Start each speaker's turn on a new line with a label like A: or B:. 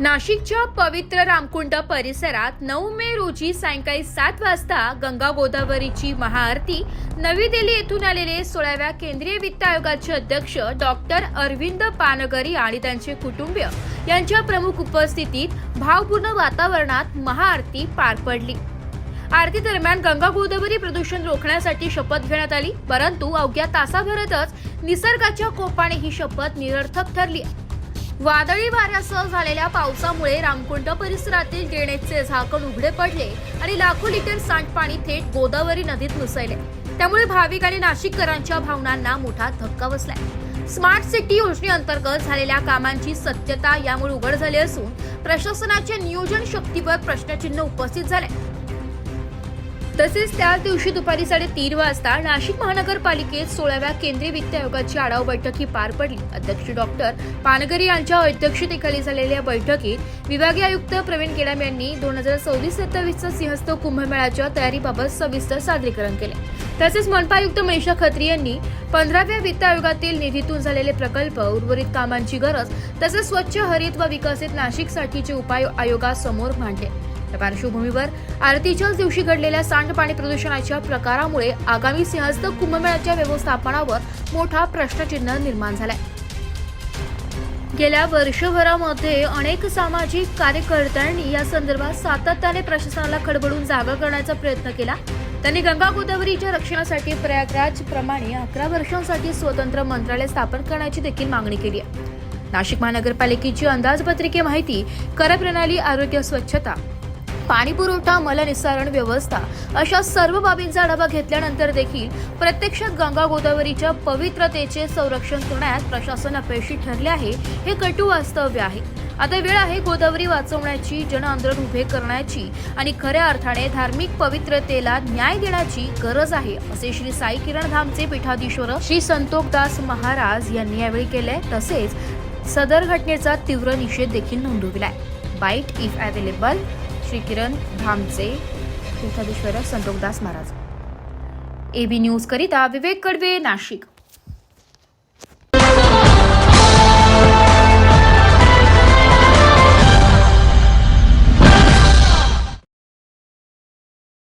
A: नाशिकच्या पवित्र रामकुंड परिसरात नऊ मे रोजी सायंकाळी सात वाजता गंगा गोदावरीची महाआरती नवी दिल्ली येथून आलेले सोळाव्या केंद्रीय वित्त आयोगाचे अध्यक्ष डॉक्टर अरविंद पानगरी आणि त्यांचे कुटुंबीय यांच्या प्रमुख उपस्थितीत भावपूर्ण वातावरणात महाआरती पार पडली. आरती दरम्यान गंगा गोदावरी प्रदूषण रोखण्यासाठी शपथ घेण्यात आली परंतु अवघ्या तासाभरातच निसर्गाच्या कोपाने ही शपथ निरर्थक ठरली. वादळी वाऱ्यासह झालेल्या पावसामुळे रामकुंड परिसरातील डेणेचे झाकण उघडे पडले आणि लाखो लिटर सांडपाणी थेट गोदावरी नदीत मिसळले. त्यामुळे भाविक आणि नाशिककरांच्या भावनांना मोठा धक्का बसलाय. स्मार्ट सिटी योजनेअंतर्गत झालेल्या कामांची सत्यता यामुळे उघड झाली असून प्रशासनाच्या नियोजन शक्तीवर प्रश्नचिन्ह उपस्थित झाले. तसेच त्याच दिवशी दुपारी साडेतीन वाजता नाशिक महानगरपालिकेत सोळाव्या केंद्रीय वित्त आयोगाची आढावा बैठक ही पार पडली. अध्यक्ष डॉक्टर पानगरी यांच्या अध्यक्षतेखाली झालेल्या बैठकीत विभागीय आयुक्त प्रवीण केडाम यांनी दोन हजार सव्वीस सत्तावीसचा सिंहस्थ कुंभमेळ्याच्या तयारीबाबत सविस्तर सादरीकरण केले. तसेच मनपा आयुक्त मनीषा खत्री यांनी पंधराव्या वित्त आयोगातील निधीतून झालेले प्रकल्प उर्वरित कामांची गरज तसेच स्वच्छ हरित व विकसित नाशिकसाठीचे उपाय आयोगासमोर मांडले. या पार्श्वभूमीवर आरतीच्याच दिवशी घडलेल्या सांडपाणी प्रदूषणाच्या प्रकारामुळे आगामी सिंहस्थ कुंभमेळ्याच्या व्यवस्थापनावर मोठा प्रश्नचिन्ह निर्माण झालाय. गेल्या वर्षभरामध्ये अनेक सामाजिक कार्यकर्त्यांनी या संदर्भात सातत्याने प्रशासनाला खडबडून जागा करण्याचा प्रयत्न केला. त्यांनी गंगा गोदावरीच्या रक्षणासाठी प्रयागराज प्रमाणे अकरा वर्षांसाठी स्वतंत्र मंत्रालय स्थापन करण्याची देखील मागणी केली आहे. नाशिक महानगरपालिकेची अंदाजपत्रिके माहिती करप्रणाली आरोग्य स्वच्छता पाणी पुरवठा मलनिस्सारण व्यवस्था अशा सर्व बाबींचा आढावा घेतल्यानंतर देखील प्रत्यक्षात गंगा गोदावरीच्या पवित्रतेचे संरक्षण करण्यात प्रशासन अपयशी ठरले आहे हे कटू वास्तव्य आहे. आता वेळ आहे गोदावरी वाचवण्याची जन आंदोलन उभे करण्याची आणि खऱ्या अर्थाने धार्मिक पवित्रतेला न्याय देण्याची गरज आहे असे श्री साई किरण धामचे पीठाधीश्वर श्री संतोखदास महाराज यांनी यावेळी केले तसेच सदर घटनेचा तीव्र निषेध देखील नोंदविलाय. Byte if available Shri Kiran धामचे Tirthadhishwar Santokdas Maharaj. AB news करिता विवेक कडवे नाशिक.